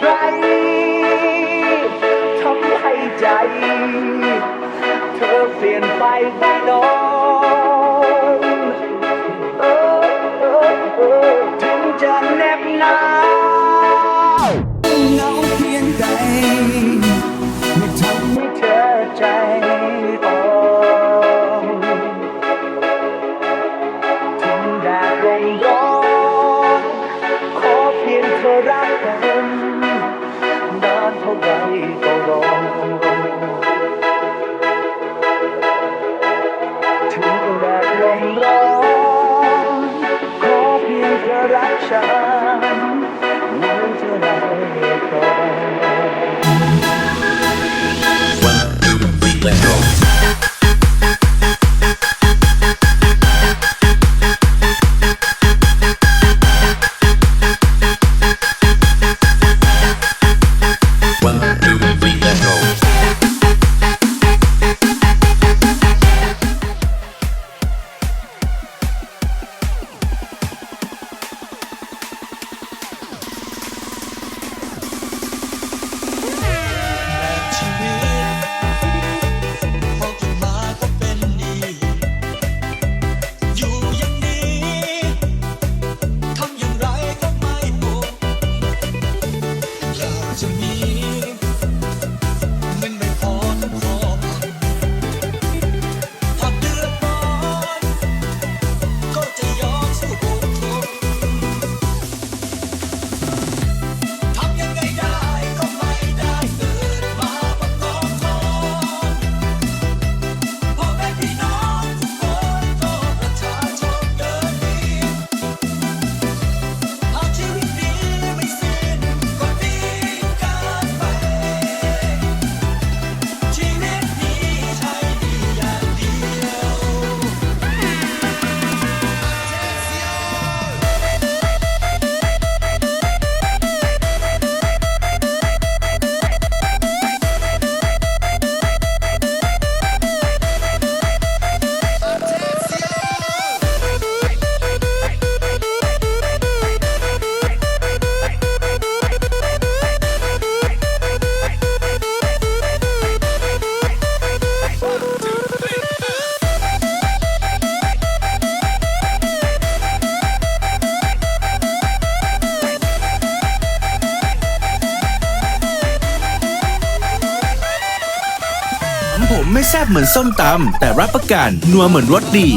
ไกลทำให้ใจ เธอเปลี่ยนไปไม่น้อย แซ่บเหมือนส้มตำแต่รับประกันนัวเหมือนรสดี